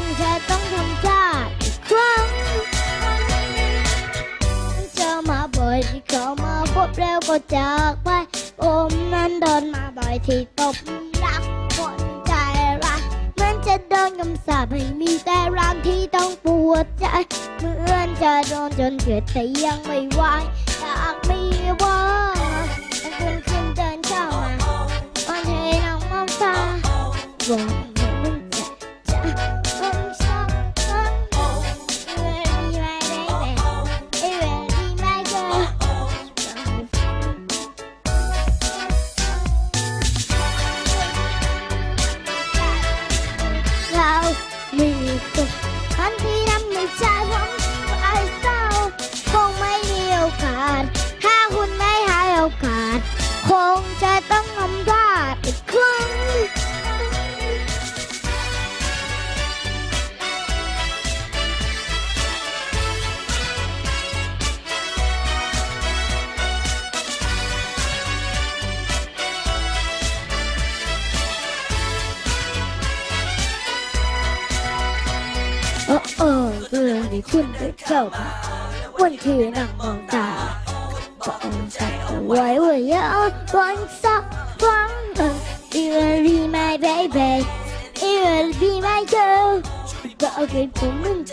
ำพลาดอีกครั้งเจอมาบ่อยที่เขามาพบแล้วก็จากไปผมนั้นโดนมาบ่อยที่ตบรักคนใจร้ายเหมือนจะโดนคำสาปให้มีแต่รักที่ต้องปวดใจเหมือนจะโดนจนเกิดแต่ยังไม่ไหวอยากมีว่ามันขึ้นขึ้นเดินเข้ามาวันเทน้องมองตาบอกมันจะจ คงจะต้องทำพลาดอีกครั้งโอ้โอ้เรื่องที่คุณได้เข้ามาวันที่นั่งมองตา ก็องใจเอาไว้ว่าอย่าเอาวันสักครั้ง You will be my baby You will be my girl ก็เอาเก็บผมมั่นใจ